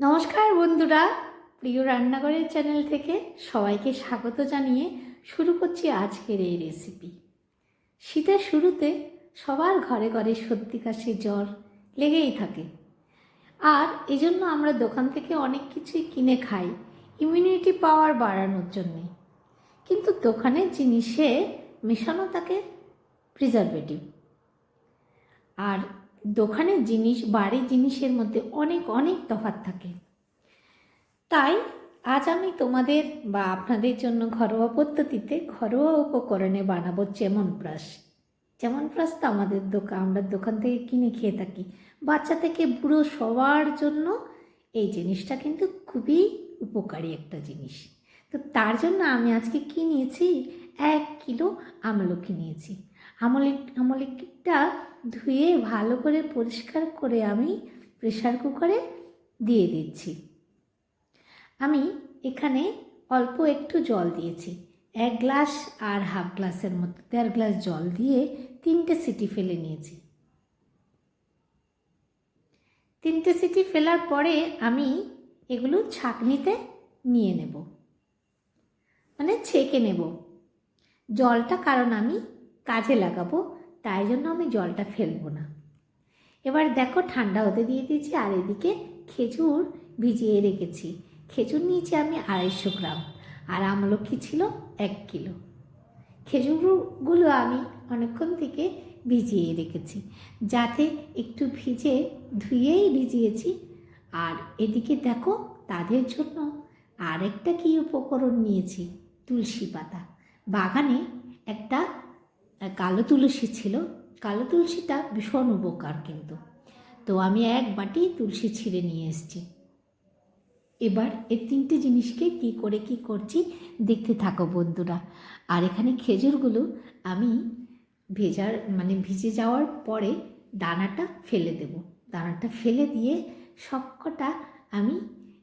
নমস্কার বন্ধুরা, প্রিয় রান্নাঘরের চ্যানেল থেকে সবাইকে স্বাগত জানিয়ে শুরু করছি আজকের এই রেসিপি শীতের শুরুতে সবার ঘরে ঘরে সর্দি, কাশি, জ্বর লেগেই থাকে। আর এই জন্য আমরা দোকান থেকে অনেক কিছুই কিনে খাই ইমিউনিটি পাওয়ার বাড়ানোর জন্যে। কিন্তু দোকানের জিনিসে মেশানো থাকে প্রিজারভেটিভ আর দোকানের জিনিস, বাড়ির জিনিসের মধ্যে অনেক অনেক তফাৎ থাকে। তাই আজ আমি তোমাদের বা আপনাদের জন্য ঘরোয়া পদ্ধতিতে ঘরোয়া উপকরণে বানাবো চেমন ব্রাশ। চেমন ব্রাশ তো আমাদের দোকান আমরা দোকান থেকে কিনে খেয়ে থাকি। বাচ্চা থেকে বুড়ো সবার জন্য এই জিনিসটা কিন্তু খুবই উপকারী একটা জিনিস। তো তার জন্য আমি আজকে কি নিয়েছি? এক কিলো আমলকি নিয়েছি। আমলি আমলকিটা ধুয়ে ভালো করে পরিষ্কার করে আমি প্রেশার কুকারে দিয়ে দিচ্ছি। আমি এখানে অল্প একটু জল দিয়েছি। এক গ্লাস আর হাফ গ্লাসের মতো, দেড় গ্লাস জল দিয়ে তিনটে সিটি ফেলে নিয়েছি। তিনটে সিটি ফেলার পরে আমি এগুলো ছাঁকনিতে নিয়ে নেব। মানে ছেঁকে নেব। জলটা কারণ আমি কাজে লাগাবো, তাই জন্য আমি জলটা ফেলব না। এবার দেখো ঠান্ডা হতে দিয়ে দিয়েছি, আর এদিকে খেজুর ভিজিয়ে রেখেছি। খেজুর নিয়েছি আমি আড়াইশো গ্রাম, আর আমলকি ছিল এক কিলো। খেজুরগুলো আমি অনেকক্ষণ থেকে ভিজিয়ে রেখেছি, যাতে একটু ভিজে ধুয়েই ভিজিয়েছি। আর এদিকে দেখো তাদের জন্য আরেকটা কী উপকরণ নিয়েছি, তুলসী পাতা। বাগানে একটা কালো তুলসী ছিল। কালো তুলসীটা ভীষণ উপকার কিন্তু। তো আমি এক বাটি তুলসী ছিঁড়ে নিয়ে এসেছি। এবার এই তিনটে জিনিসকে কি করে কি করছি দেখতে থাকো বন্ধুরা। আর এখানে খেজুরগুলো আমি ভেজার মানে ভিজে যাওয়ার পরে দানাটা ফেলে দেব। দানাটা ফেলে দিয়ে সবকটা আমি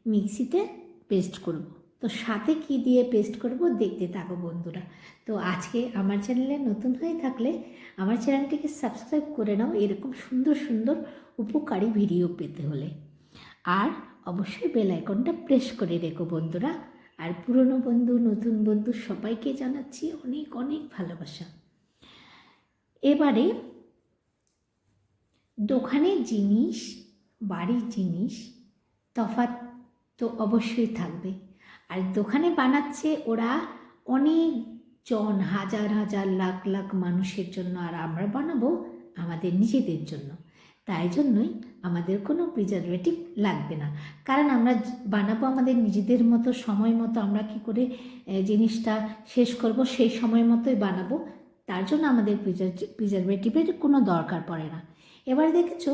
মিক্সিতে পেস্ট করব। তো সাথে কি দিয়ে পেস্ট করব দেখতে থাকো বন্ধুরা। তো আজকে আমার চ্যানেলে নতুন হয়ে থাকলে আমার চ্যানেলটিকে সাবস্ক্রাইব করে নাও এরকম সুন্দর সুন্দর উপকারী ভিডিও পেতে হলে। আর অবশ্যই বেল আইকনটা প্রেস করে রেখো বন্ধুরা। আর পুরনো বন্ধু, নতুন বন্ধু সবাইকে জানাচ্ছি অনেক অনেক ভালোবাসা। এবারে দোকানের জিনিস, বাড়ির জিনিস তফাৎ তো অবশ্যই থাকবে। আর দোকানে বানাচ্ছে ওরা অনেক জন, হাজার হাজার, লাখ লাখ মানুষের জন্য আর আমরা বানাবো আমাদের নিজেদের জন্য। তাই জন্যই আমাদের কোনো প্রিজারভেটিভ লাগবে না। কারণ আমরা বানাবো আমাদের নিজেদের মতো, সময় মতো আমরা কি করে জিনিসটা শেষ করব, সেই সময় মতোই বানাবো। তার জন্য আমাদের প্রিজারভেটিভের কোনো দরকার পড়ে না। এবার দেখেছ,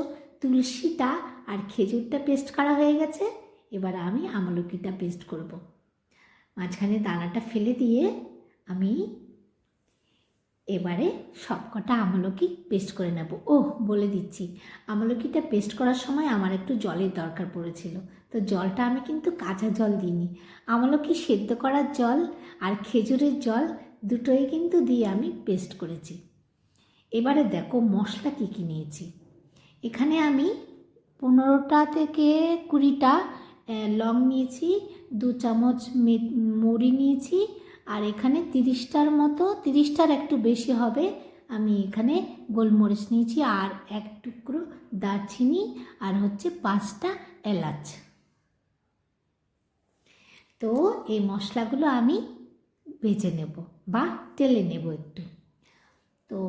তুলসীটা আর খেজুরটা পেস্ট করা হয়ে গেছে। এবার আমি আমলকিটা পেস্ট করব। মাঝখানে দানাটা ফেলে দিয়ে আমি এবারে সবকটা আমলকি পেস্ট করে নেব। ওহ, বলে দিচ্ছি। আমলকিটা পেস্ট করার সময় আমার একটু জলের দরকার পড়েছিল। তো জলটা আমি কিন্তু কাঁচা জল দিইনি। আমলকি সেদ্ধ করার জল আর খেজুরের জল দুটোই কিন্তু দিয়ে আমি পেস্ট করেছি। এবারে দেখো মশলা কী কী নিয়েছি। এখানে আমি পনেরোটা থেকে কুড়িটা লং নিয়েছি, দু চামচ মুড়ি নিয়েছি, আর এখানে তিরিশটার মতো, তিরিশটার একটু বেশি হবে, আমি এখানে গোলমরিচ নিয়েছি, আর এক টুকরো দারচিনি, আর হচ্ছে পাঁচটা এলাচ। তো এই মশলাগুলো আমি ভেজে নেব, বা টেলে নেব একটু। তো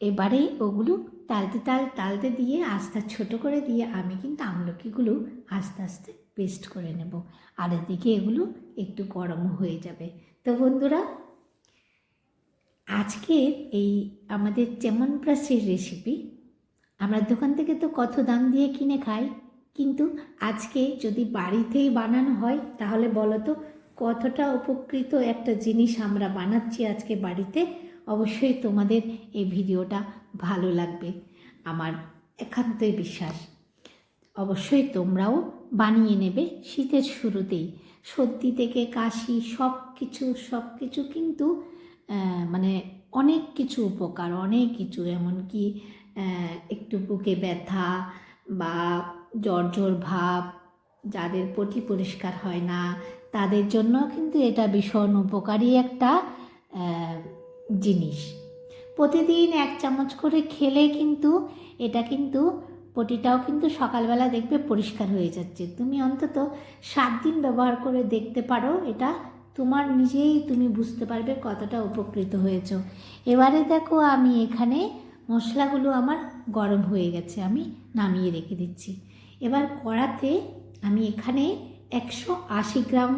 এবারে ওগুলো তালতে তাল, তালতে দিয়ে, আস্তে ছোট করে দিয়ে, আমি কিন্তু আমলকিগুলো আস্তে আস্তে পেস্ট করে নেব। আর এদিকে এগুলো একটু গরম হয়ে যাবে। তো বন্ধুরা আজকের এই আমাদের চেমন প্রাসের রেসিপি আমরা দোকান থেকে তো কত দাম দিয়ে কিনে খাই, কিন্তু আজকে যদি বাড়িতেই বানানো হয়, তাহলে বলো তো কতটা উপকৃত একটা জিনিস আমরা বানাচ্ছি আজকে বাড়িতে? অবশ্যই তোমাদের এই ভিডিওটা ভালো লাগবে। আমার একান্তই বিশ্বাস। অবশ্যই তোমরাও বানিয়ে নেবে শীতের শুরুতেই। সর্দি থেকে কাশি সব কিছু সব কিছু কিন্তু মানে অনেক কিছু উপকার, অনেক কিছু। এমনকি একটু বুকে ব্যথা বা জ্বর জ্বর ভাব যাদের পটি পরিষ্কার হয় না, তাদের জন্য কিন্তু এটা ভীষণ উপকারী একটা জিনিস। প্রতিদিন এক চামচ করে খেলে কিন্তু এটা কিন্তু পটিটাও কিন্তু সকালবেলা দেখবে পরিষ্কার হয়ে যাচ্ছে। তুমি অন্তত সাত দিন ব্যবহার করে দেখতে পারো, এটা তোমার নিজেই তুমি বুঝতে পারবে কতটা উপকৃত হয়েছ। এবারে দেখো আমি এখানে মশলাগুলো আমার গরম হয়ে গেছে, আমি নামিয়ে রেখে দিচ্ছি। এবার কড়াতে আমি এখানে একশো আশি গ্রাম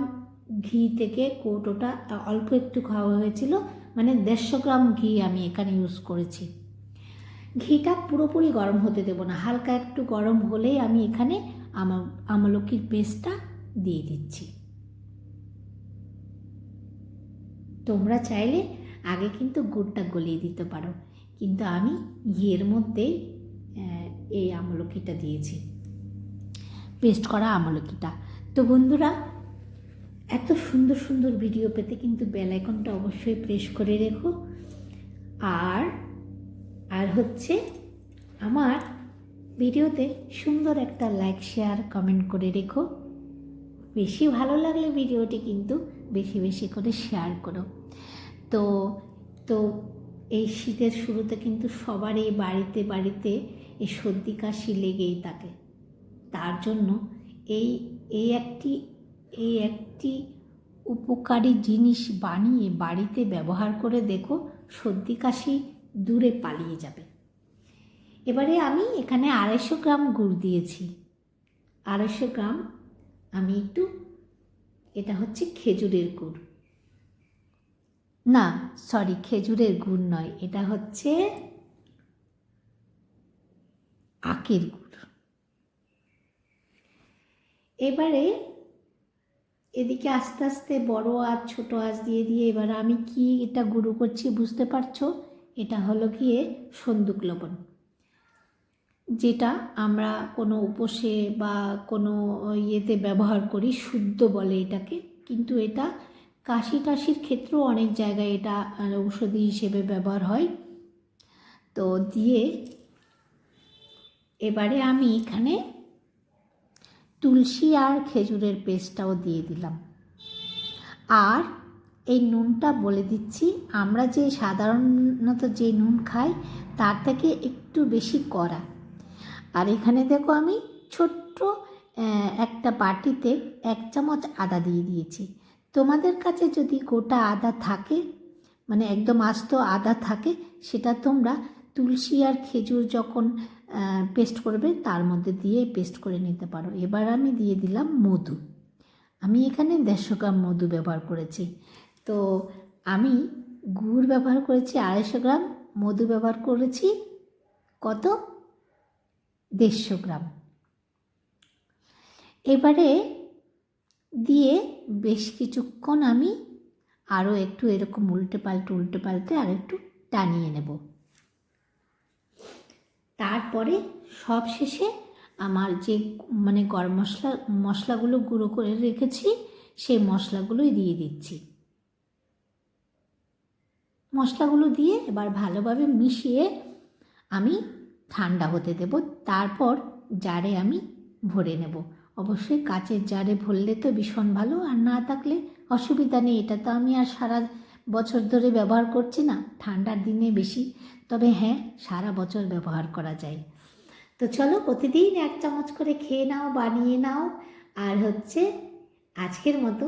ঘি থেকে কৌটোটা অল্প একটু খাওয়া হয়েছিল মানে দেড়শো গ্রাম ঘি আমি এখানে ইউজ করেছি। ঘিটা পুরোপুরি গরম হতে দেবো না। হালকা একটু গরম হলেই আমি এখানে আমা, আমলকির পেস্টটা দিয়ে দিচ্ছি। তোমরা চাইলে আগে কিন্তু গুড়টা গলিয়ে দিতে পারো। কিন্তু আমি ঘিয়ের মধ্যেই এই আমলকিটা দিয়েছি। পেস্ট করা আমলকিটা। তো বন্ধুরা, এত সুন্দর সুন্দর ভিডিও পেতে কিন্তু বেল আইকনটা অবশ্যই প্রেস করে রেখো। আর আর হচ্ছে আমার ভিডিওতে সুন্দর একটা লাইক শেয়ার কমেন্ট করে রেখো। বেশি ভালো লাগলে ভিডিওটি কিন্তু বেশি বেশি করে শেয়ার করো। তো তো এই শীতের শুরুতে কিন্তু সবারই বাড়িতে বাড়িতে এই সর্দি কাশি লেগেই থাকে। তার জন্য এই এই একটি এই একটি উপকারী জিনিস বানিয়ে বাড়িতে ব্যবহার করে দেখো সর্দি কাশি দূরে পালিয়ে যাবে। এবারে আমি এখানে আড়াইশো গ্রাম গুড় দিয়েছি। আড়াইশো গ্রাম আমি একটু, এটা হচ্ছে খেজুরের গুড়। না সরি খেজুরের গুড় নয়, এটা হচ্ছে আখের গুড়। এবারে এদিকে আস্তে আস্তে বড় আঁচ, ছোট আঁচ দিয়ে দিয়ে এবার আমি কি এটা গুঁড়ো করছি বুঝতে পারছ? এটা হলো গিয়ে সন্দুক লবণ। যেটা আমরা কোনো উপসে বা কোনো ইয়েতে ব্যবহার করি, শুদ্ধ বলে এটাকে। কিন্তু এটা কাশি টাশির ক্ষেত্রেও অনেক জায়গায় এটা ঔষধি হিসেবে ব্যবহার হয়। তো দিয়ে এবারে আমি এখানে তুলসী আর খেজুরের পেস্টটাও দিয়ে দিলাম। আর এই নুনটা বলে দিচ্ছি। আমরা যে সাধারণত যে নুন খাই, তার থেকে একটু বেশি কড়া। আর এখানে দেখো আমি ছোট্ট একটা বাটিতে এক চামচ আদা দিয়ে দিয়েছি। তোমাদের কাছে যদি গোটা আদা থাকে মানে একদম আস্ত আদা থাকে, সেটা তোমরা তুলসী আর খেজুর যখন পেস্ট করবে, তার মধ্যে দিয়ে পেস্ট করে নিতে পারো। এবার আমি দিয়ে দিলাম মধু। আমি এখানে দেড়শো গ্রাম মধু ব্যবহার করেছি। তো আমি গুড় ব্যবহার করেছি আড়াইশো গ্রাম, মধু ব্যবহার করেছি কত? দেড়শো গ্রাম। এবারে দিয়ে বেশ কিছুক্ষণ আমি আরও একটু এরকম উল্টে পাল্টে উল্টে পাল্টে আর একটু টানিয়ে নেব। তারপরে সব শেষে আমার যে মানে গরম মশলা, মশলাগুলো গুঁড়ো করে রেখেছি, সেই মশলাগুলোই দিয়ে দিচ্ছি। মশলাগুলো দিয়ে এবার ভালোভাবে মিশিয়ে আমি ঠান্ডা হতে দেব। তারপর জারে আমি ভরে নেব। অবশ্যই কাচের জারে ভরলে তো ভীষণ ভালো, আর না থাকলে অসুবিধা নেই। এটা তো আমি আর সারা বছর ধরে ব্যবহার করছি না, ঠান্ডার দিনে বেশি। তবে হ্যাঁ সারা বছর ব্যবহার করা যায়। তো চলো প্রতিদিন এক চামচ করে খেয়ে নাও, বানিয়ে নাও। আর হচ্ছে আজকের মতো।